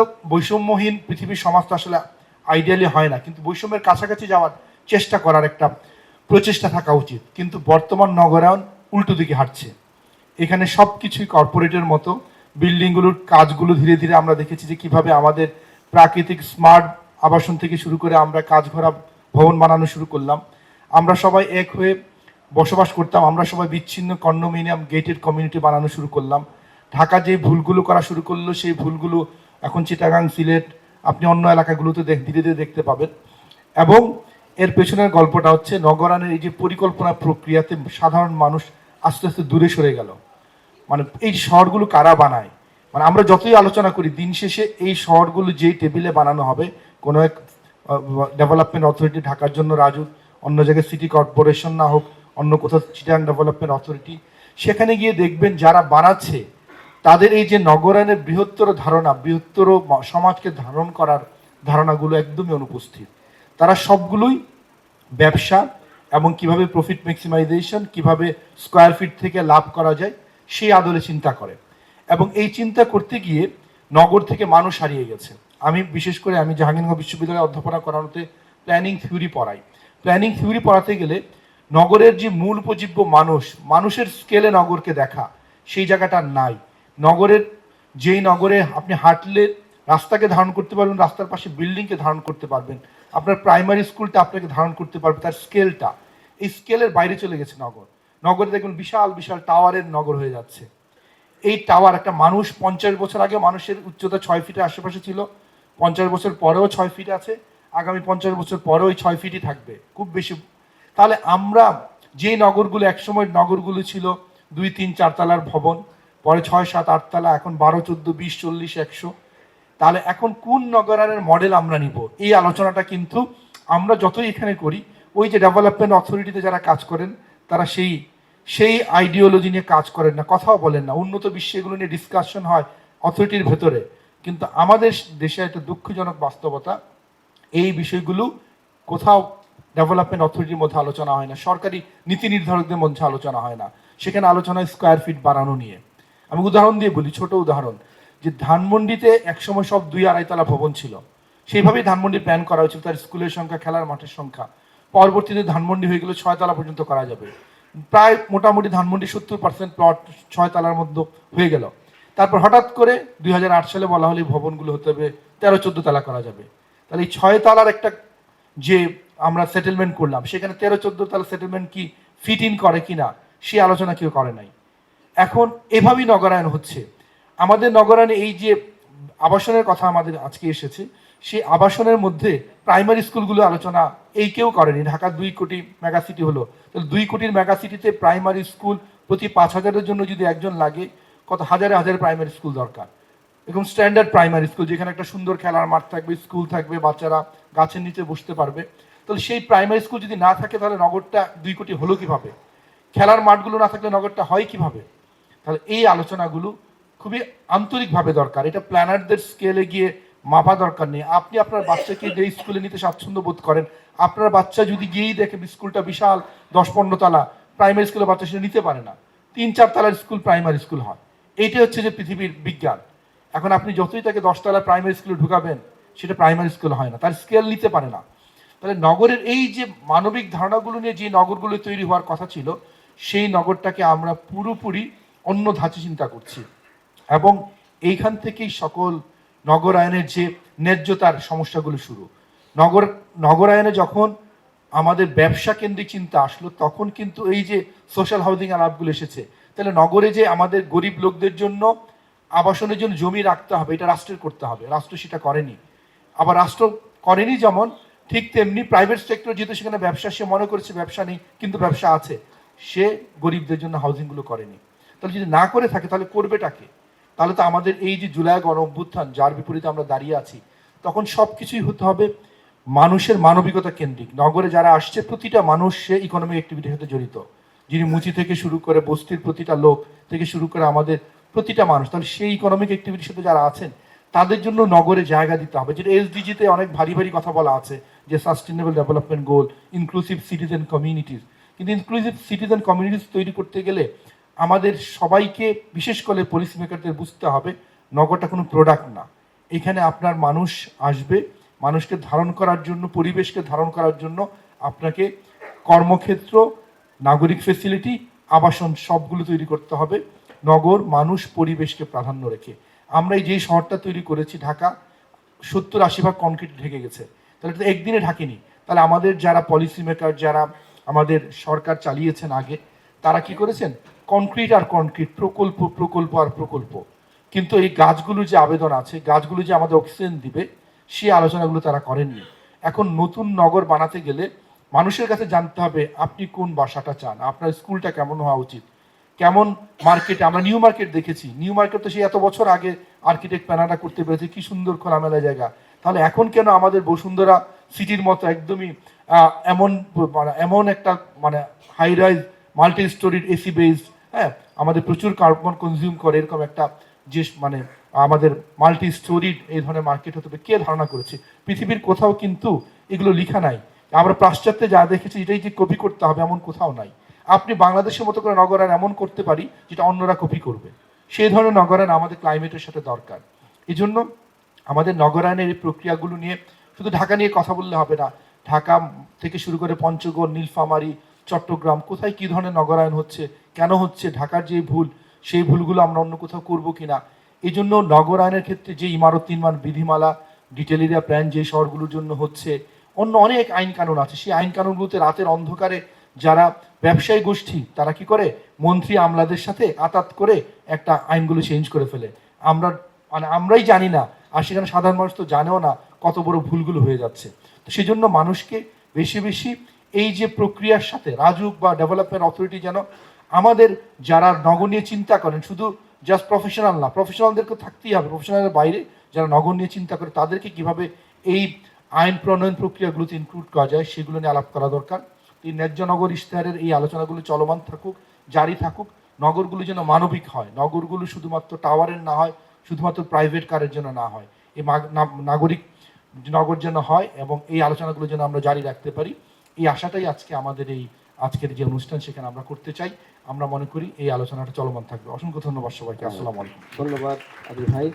তো বৈষম্যহীন পৃথিবীর সমাজ তো আসলে আইডিয়ালি হয় না। কিন্তু বৈষম্যের কাছাকাছি যাওয়ার চেষ্টা করার একটা প্রচেষ্টা থাকা উচিত। কিন্তু বর্তমান নগরায়ন উল্টো দিকে হাঁটছে। এখানে সব কিছুই কর্পোরেটের মতো। বিল্ডিংগুলোর কাজগুলো ধীরে ধীরে আমরা দেখেছি যে কীভাবে আমাদের প্রাকৃতিক স্মার্ট আবাসন থেকে শুরু করে আমরা কাজ ঘরা ভবন বানানো শুরু করলাম। আমরা সবাই এক হয়ে বসবাস করতাম। আমরা সবাই বিচ্ছিন্ন কন্ডোমিনিয়াম গেটেড কমিউনিটি বানানো শুরু করলাম। ঢাকা যে ভুলগুলো করা শুরু করল, সেই ভুলগুলো এখন চিটাগাং সিলেট, আপনি অন্য এলাকাগুলোতে দেখ- ধীরে ধীরে দেখতে পাবেন। এবং এর পেছনের গল্পটা হচ্ছে নগরায়নের এই যে পরিকল্পনা প্রক্রিয়াতে সাধারণ মানুষ আস্তে আস্তে দূরে সরে গেল। মানে এই শহরগুলো কারা বানায়? মানে আমরা যতই আলোচনা করি, দিন শেষে এই শহরগুলো যেই টেবিলে বানানো হবে, কোনো এক ডেভেলপমেন্ট অথরিটি ঢাকার জন্য রাজু অন্য জায়গায় সিটি কর্পোরেশন না হোক, অন্য কোথাও চিটাং ডেভেলপমেন্ট অথরিটি সেখানে গিয়ে দেখবেন যারা বানাচ্ছে তাদের এই যে নগরায়নের বৃহত্তর ধারণা, বৃহত্তর সমাজকে ধারণ করার ধারণাগুলো একদমই অনুপস্থিত। তারা সবগুলোই ব্যবসা এবং কীভাবে প্রফিট ম্যাক্সিমাইজেশন কীভাবে স্কোয়ার ফিট থেকে লাভ করা যায়, সেই আদলে চিন্তা করে। এবং এই চিন্তা করতে গিয়ে নগর থেকে মানুষ হারিয়ে গেছে। আমি বিশেষ করে আমি জাহাঙ্গীরনগর বিশ্ববিদ্যালয়ে অধ্যাপনা করানোতে প্ল্যানিং থিওরি পড়াই। প্ল্যানিং থিওরি পড়াতে গেলে নগরের যে মূল উপজীব্য মানুষ, মানুষের স্কেলে নগরকে দেখা, সেই জায়গাটা নাই। নগরের, যেই নগরে আপনি হাঁটলে রাস্তাকে ধারণ করতে পারবেন, রাস্তার পাশে বিল্ডিংকে ধারণ করতে পারবেন। আপনার প্রাইমারি স্কুলটা আপনাকে ধারণ করতে পারবে, তার স্কেলটা। এই স্কেলের বাইরে চলে গেছে নগর। নগরে দেখবেন বিশাল বিশাল টাওয়ারের নগর হয়ে যাচ্ছে। এই টাওয়ার একটা মানুষ পঞ্চাশ বছর আগে মানুষের উচ্চতা ছয় ফিটের আশেপাশে ছিল, পঞ্চাশ বছর পরেও ছয় ফিট আছে, আগামী পঞ্চাশ বছর পরেও ওই ছয় ফিটই থাকবে, খুব বেশি। তাহলে আমরা যে নগরগুলো, একসময় নগরগুলো ছিল দুই, তিন চার তলার ভবন পরে ছয়, সাত, আট তলা, এখন বারো, চোদ্দ, বিশ, চল্লিশ, একশো। তাহলে এখন কোন নগরায়নের মডেল আমরা নিব? এই আলোচনাটা কিন্তু আমরা যতই এখানে করি, ওই যে ডেভেলপমেন্ট অথরিটিতে যারা কাজ করেন, তারা সেই সেই আইডিওলজি নিয়ে কাজ করেন না, কথাও বলেন না। উন্নত বিশ্বে এগুলো নিয়ে ডিসকাশন হয় অথরিটির ভেতরে। কিন্তু আমাদের দেশে একটা দুঃখজনক বাস্তবতা, এই বিষয়গুলো কোথাও ডেভেলপমেন্ট অথরিটির মধ্যে আলোচনা হয় না, সরকারি নীতি নির্ধারকদের মধ্যে আলোচনা হয় না। সেখানে আলোচনা স্কোয়ার ফিট বাড়ানো নিয়ে। আমি উদাহরণ দিয়ে বলি, ছোট উদাহরণ, যে ধানমন্ডিতে একসময় সব দুই আড়াইতলা ভবন ছিল। সেইভাবেই ধানমন্ডি প্ল্যান করা হয়েছিল, তার স্কুলের সংখ্যা, খেলার মাঠের সংখ্যা। পরবর্তীতে ধানমন্ডি হয়ে গেলে ছয় তলা পর্যন্ত করা যাবে। প্রায় মোটামুটি ধানমন্ডি সত্তর পার্সেন্ট প্লট ছয় তলার মধ্যে হয়ে গেল। তারপর হঠাৎ করে দুই সালে বলা হলে ভবনগুলো হতে হবে তেরো চোদ্দ তলা করা যাবে। তাহলে এই ছয় তলার একটা যে আমরা সেটেলমেন্ট করলাম, সেখানে তেরো চোদ্দ তলা সেটেলমেন্ট কি ফিট ইন করে কি না সে আলোচনা কেউ করে নাই। এখন এভাবেই নগরায়ন হচ্ছে। আমাদের নগরায়নে এই যে আবাসনের কথা আমাদের আজকে এসেছে, সেই আবাসনের মধ্যে প্রাইমারি স্কুলগুলো আলোচনা এই কেউ করেনি। ঢাকা দুই কোটি মেগা সিটি হলো। তাহলে দুই কোটির মেগা সিটিতে প্রাইমারি স্কুল প্রতি পাঁচ হাজারের জন্য যদি একজন লাগে, কত হাজারে হাজারে প্রাইমারি স্কুল দরকার। এরকম স্ট্যান্ডার্ড প্রাইমারি স্কুল, যেখানে একটা সুন্দর খেলার মাঠ থাকবে, স্কুল থাকবে, বাচ্চারা গাছের নিচে বসতে পারবে। তাহলে সেই প্রাইমারি স্কুল যদি না থাকে, তাহলে নগরটা দুই কোটি হলো কীভাবে? খেলার মাঠগুলো না থাকলে নগরটা হয় কীভাবে? তাহলে এই আলোচনাগুলো খুবই আন্তরিকভাবে দরকার। এটা প্ল্যানারদের স্কেলে গিয়ে মাপা দরকার নেই। আপনি আপনার বাচ্চাকে যে স্কুলে নিতে স্বাচ্ছন্দ্য বোধ করেন, আপনার বাচ্চা যদি গিয়েই দেখে স্কুলটা বিশাল দশ পনেরো তলা, প্রাইমারি স্কুলের বাচ্চা সেটা নিতে পারে না। তিন চার তলার স্কুল প্রাইমারি স্কুল হয়। এইটা হচ্ছে যে পৃথিবীর বিজ্ঞান। এখন আপনি যতই তাকে দশতলা প্রাইমারি স্কুলে ঢুকাবেন, সেটা প্রাইমারি স্কুল হয় না। তার স্কেল নিতে পারে না। তাহলে নগরের এই যে মানবিক ধারণাগুলো নিয়ে যে নগরগুলো তৈরি হওয়ার কথা ছিল, সেই নগরটাকে আমরা পুরোপুরি অন্য ধাঁচে চিন্তা করছি। এবং এইখান থেকেই সকল নগরায়নের যে ন্যায্যতার সমস্যাগুলো শুরু। নগর, নগরায়নে যখন আমাদের ব্যবসা কেন্দ্রিক চিন্তা আসলো, তখন কিন্তু এই যে সোশ্যাল হাউজিং আলাপগুলো এসেছে, তাহলে নগরে যে আমাদের গরিব লোকদের জন্য আবাসনের জন্য জমি রাখতে হবে, এটা রাষ্ট্রের করতে হবে। রাষ্ট্র সেটা করেনি। আবার রাষ্ট্র করেনি যেমন, ঠিক তেমনি প্রাইভেট সেক্টর যেহেতু সেখানে ব্যবসা, সে মনে করেছে ব্যবসা নেই, কিন্তু ব্যবসা আছে। সে গরিবদের জন্য হাউজিংগুলো করেনি। তাহলে যদি না করে থাকে, তাহলে করবেটাকে তাহলে তো আমাদের এই যে জুলাই গণ অভ্যুত্থান যার বিপরীতে আমরা দাঁড়িয়ে আছি, তখন সব কিছুই হতে হবে মানুষের মানবিকতা কেন্দ্রিক। নগরে যারা আসছে, প্রতিটা মানুষ সে ইকোনমিক অ্যাক্টিভিটির সাথে জড়িত। যিনি মুচি থেকে শুরু করে বস্তির প্রতিটা লোক থেকে শুরু করে আমাদের প্রতিটা মানুষ, তাহলে সেই ইকোনমিক অ্যাক্টিভিটির সাথে যারা আছেন, তাদের জন্য নগরে জায়গা দিতে হবে। যেটা এসডিজিতে অনেক ভারী ভারী কথা বলা আছে, যে sustainable development goal inclusive citizen communities কিন্তু ইনক্লুসিভ সিটিজেন কমিউনিটিস তৈরি করতে গেলে আমাদের সবাইকে, বিশেষ করে পলিসি মেকারদের বুঝতে হবে, নগরটা কোনো প্রোডাক্ট না। এখানে আপনার মানুষ আসবে, মানুষকে ধারণ করার জন্য, পরিবেশকে ধারণ করার জন্য আপনাকে কর্মক্ষেত্র, নাগরিক ফেসিলিটি আবাসন সবগুলো তৈরি করতে হবে। নগর, মানুষ, পরিবেশকে প্রাধান্য রেখে। আমরা এই যে শহরটা তৈরি করেছি, ঢাকা, সত্তর আশি ভাগ কনক্রিট ঢেকে গেছে। তাহলে তো একদিনে ঢাকেনি। তাহলে আমাদের যারা পলিসি মেকার যারা আমাদের সরকার চালিয়েছেন আগে, তারা কি করেছেন? কনক্রিট আর কনক্রিট প্রকল্প প্রকল্প আর প্রকল্প। কিন্তু এই গাছগুলো যে আবেদন আছে গাছগুলো যে আমাদের অক্সিজেন দিবে সেই আলোচনাগুলো তারা করেননি। এখন নতুন নগর বানাতে গেলে মানুষের কাছে জানতে হবে, আপনি কোন বাসাটা চান, আপনার স্কুলটা কেমন হওয়া উচিত, কেমন মার্কেটে আমরা নিউ মার্কেট দেখেছি। নিউ মার্কেট তো সেই এত বছর আগে আর্কিটেক্ট প্যানাটা করতে পেরেছে, কি সুন্দর খোলামেলা জায়গা। তাহলে এখন কেন আমাদের বসুন্ধরা সিটির মতো একদমই এমন মানে এমন একটা মানে high rise multi storied AC based হ্যাঁ আমাদের প্রচুর কার্বন কনজিউম করে, এরকম একটা যে মানে আমাদের মাল্টি স্টোরিড এই ধরনের মার্কেট হতে হবে কে ধারণা করেছে? পৃথিবীর কোথাও কিন্তু এগুলো লেখা নাই। আমরা পাশ্চাত্যে যা দেখেছি, এটাই যে কপি করতে হবে, এমন কোথাও নাই। আপনি বাংলাদেশের মতো করে নগরায়ন এমন করতে পারি, যেটা অন্যরা কপি করবে। সেই ধরনের নগরায়ন আমাদের ক্লাইমেটের সাথে দরকার। এই জন্য আমাদের নগরায়নের এই প্রক্রিয়াগুলো নিয়ে শুধু ঢাকা নিয়ে কথা বললে হবে না, ঢাকা থেকে শুরু করে পঞ্চগড়, নীলফামারী, চট্টগ্রাম, কোথায় কি ধরনের নগরায়ন হচ্ছে কেন হচ্ছে? ঢাকার যে ভুল, সেই ভুলগুলো আমরা অন্য কোথাও করব কিনা? এই জন্য নগরায়নের ক্ষেত্রে যে ইমারত নির্মাণ বিধিমালা ডিটেল এরিয়া প্ল্যান যে শহরগুলোর জন্য হচ্ছে, অন্য অনেক আইন কানুন আছে। সেই আইন কানুনগুলোতে রাতের অন্ধকারে যারা ব্যবসায়ী গোষ্ঠী, তারা কি করে? মন্ত্রী আমলাদের সাথে আতাত করে একটা আইনগুলো চেঞ্জ করে ফেলে। আমরা মানে আমরাই জানি না, আর সেখানে সাধারণ মানুষ তো জানেও না কত বড় ভুলগুলো হয়ে যাচ্ছে। তো সেই জন্য মানুষকে বেশি বেশি এই যে প্রক্রিয়ার সাথে রাজুক বা ডেভেলপমেন্ট অথরিটি যেন আমাদের যারা নগর নিয়ে চিন্তা করেন, শুধু জাস্ট প্রফেশনাল না প্রফেশনালদেরকে থাকতেই হবে প্রফেশনালের বাইরে যারা নগর নিয়ে চিন্তা করে, তাদেরকে কীভাবে এই আইন প্রণয়ন প্রক্রিয়াগুলোতে ইনক্লুড করা যায়, সেগুলো নিয়ে আলাপ করা দরকার। এই ন্যায্য নগর ইশতেহারের এই আলোচনাগুলো চলমান থাকুক, জারি থাকুক, নগরগুলো যেন মানবিক হয়। নগরগুলো শুধুমাত্র টাওয়ারের না হয়, শুধুমাত্র প্রাইভেট কারের জন্য না হয়। এই নাগরিক নগর যেন হয় এবং এই আলোচনাগুলো যেন আমরা জারি রাখতে পারি। এই আশাটাই আজকে আমাদের এই আজকের যে অনুষ্ঠান, সেখানে আমরা করতে চাই। আমরা মনে করি এই আলোচনাটা চলমান থাকবে। অসংখ্য ধন্যবাদ সবাইকে। আসসালাম আলাইকুম। ধন্যবাদ আদিল ভাই।